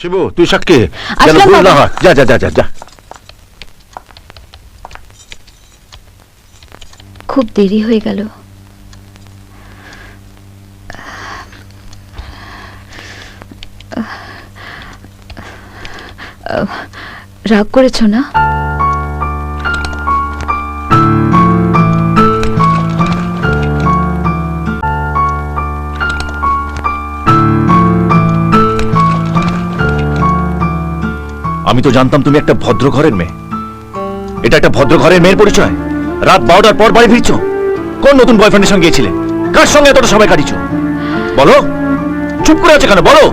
শিবু তুই সাক্ষী? যেন ভুল না হয়। যা যা যা যা যা। খুব দেরি হয়ে গেল। রাগ করেছ না? আমি তো জানতাম তুমি একটা ভদ্র ঘরের মেয়ে। এটা একটা ভদ্র ঘরের মেয়ের পরিচয়। রাত বারোটার পর বাড়ি ফিরছো। কোন নতুন বয়ফ্রেন্ডের সঙ্গে গিয়েছিলে? কার সঙ্গে এতটা সময় কাটিয়েছো? বলো। চুপ করে আছে কেন? বলো।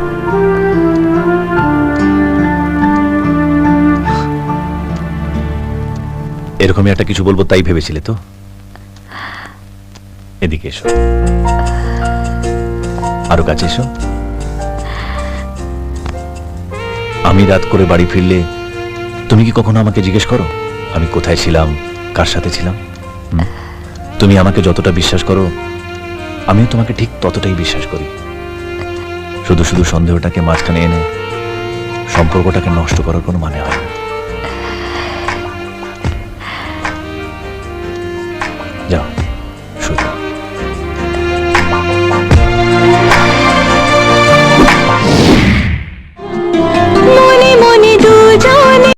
এরকমই একটা কিছু বলব তাই ভেবেছিলে তো? এদিকে এসো। আরও কাছে এসো। আমি রাত করে বাড়ি ফিরলে তুমি কি কখনো আমাকে জিজ্ঞেস করো? আমি কোথায় ছিলাম? কার সাথে ছিলাম? তুমি আমাকে যতটা বিশ্বাস করো, আমিও তোমাকে ঠিক ততটাই বিশ্বাস করি। শুধু শুধু সন্দেহটাকে মাঝখানে এনে সম্পর্কটাকে নষ্ট করার কোনো মানে হয় না। যাও।